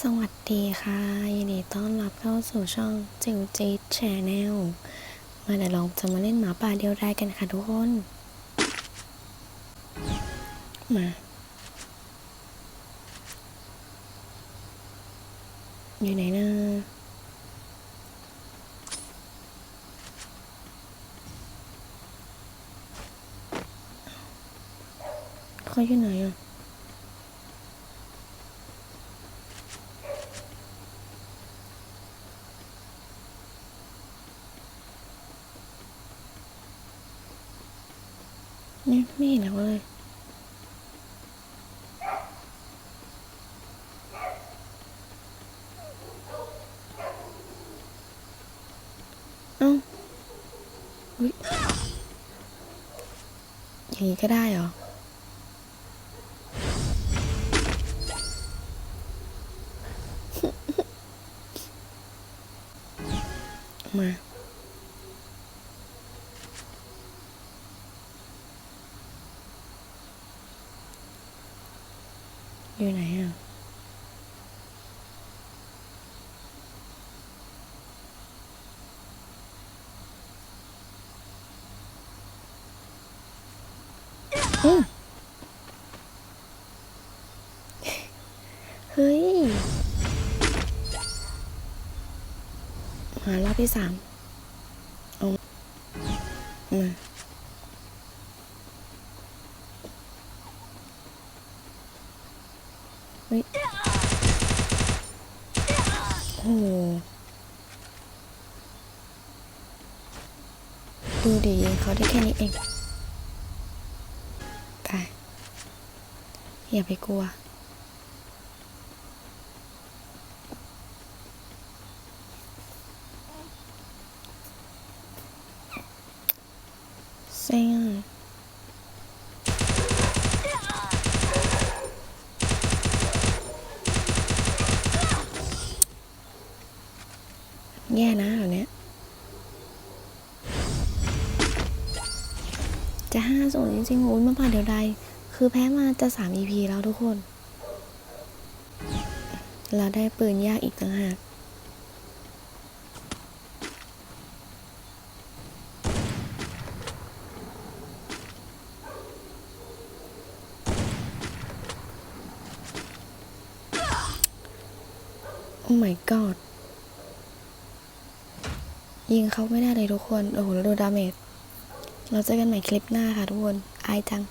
สวัสดีค่ะ ยินดีต้อนรับเข้าสู่ช่องจิวจีแชนแนลมาเดี๋ยวเราจะมาเล่นหมาป่าเดียวไดายกันค่ะทุกคน มา อยู่ไหนนะเขาอยู่ไหนอะ นี่ไม่เห็นแล้วเลยอ้าอุ๊ยอย่างนี้ก็ได้เหรอมา อยู่ไหนอะอืมเฮ้ยมารอบที่สามเอามา ฮ้ยโอ้ดูดียิงเขาได้แค่นี้เองไปอย่าไปกลัวเซ็งอะ แย่นะแบบเนี้ยจะห้าศูนย์จริงๆโอ้ยมาผ่านเดียวใด คือแพ้มาจะสาม EP แล้วทุกคน เราได้ปืนยากอีกต่างหากโอ้ my god ยิงเขาไม่ได้เลยทุกคน โอ้โหดูดาเมจเราเจอกันใหม่คลิปหน้าค่ะทุกคน อายจัง